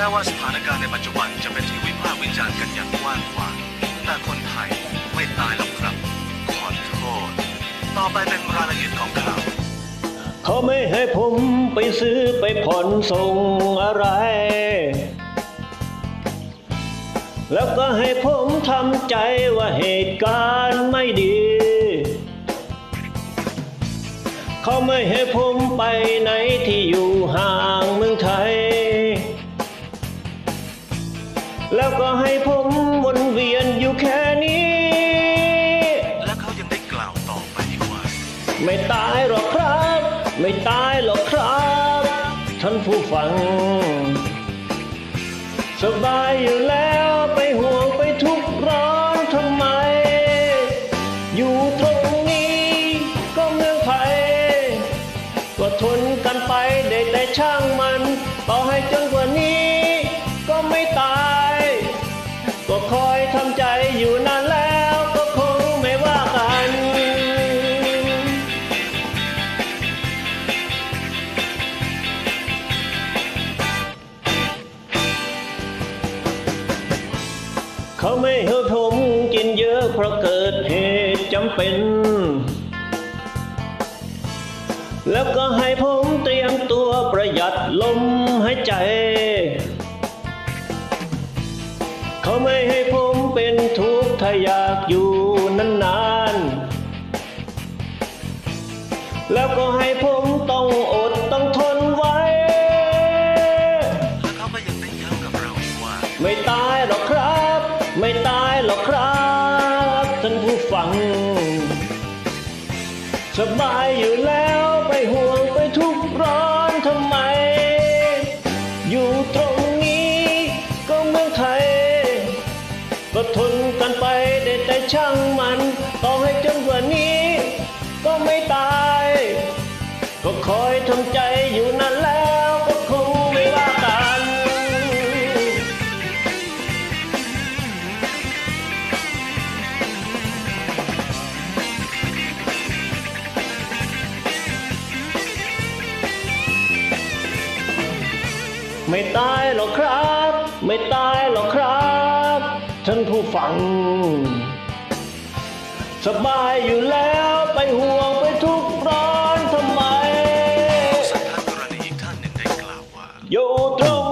ม้ว่าสถานการณ์ในปัจจุบันจะเป็นที่วิพากษ์วิจารณ์กันอย่างกว้างขวางแต่คนไทยไม่ตายหรอกครับ ขอโทษ ต่อไปเป็นรายละเอียดของข่าวเขาไม่ให้ผมไปซื้อไปผ่อนส่งอะไร แล้วก็ให้ผมทำใจว่าเหตุการณ์ไม่ดี เขาไม่ให้ผมไปไหนที่อยู่ห่างเมืองไทย แล้วก็ให้ผมวนเวียนอยู่แค่นี้ และเขายังได้กล่าวต่อไปอีกว่า ไม่ตายหรอกครับ ไม่ตายหรอกครับ ท่านผู้ฟัง สบายอยู่แล้วไปห่วงไปทุกข์ร้อนทำไม อยู่ตรงนี้ก็เมืองไทยก็ทนกันไปได้แต่ช่างมัน ต่อให้จนกว่านี้ ก็ไม่ตาย เขาไม่ให้ผมกินเยอะเพราะเกิดเหตุจำเป็น แล้วก็ให้ผมเตรียมตัวประหยัดลมหายใจ เขาไม่ให้ผมเป็นทุกข์ถ้าอยากอยู่นานๆ แล้วก็ให้ผมต้องอดต้องทนไว้และเขาก็ยังได้ย้ำกับเราอีกว่าไม่ตายหรอก สบายอยู่แล้วไปห่วงไปทุกข์ร้อนทำไม อยู่ตรงนี้ก็เมืองไทย ก็ทนกันไปได้แต่ช่างมันต่อให้จนกว่านี้ ก็ไม่ตาย ไม่ตายหรอกครับ ไม่ตายหรอกครับท่านผู้ฟัง สบายอยู่แล้วไปห่วงไปทุกข์ร้อนทำไมสันทัดกรณีอีกท่านหนึ่งได้กล่าวว่าอยู่ตรง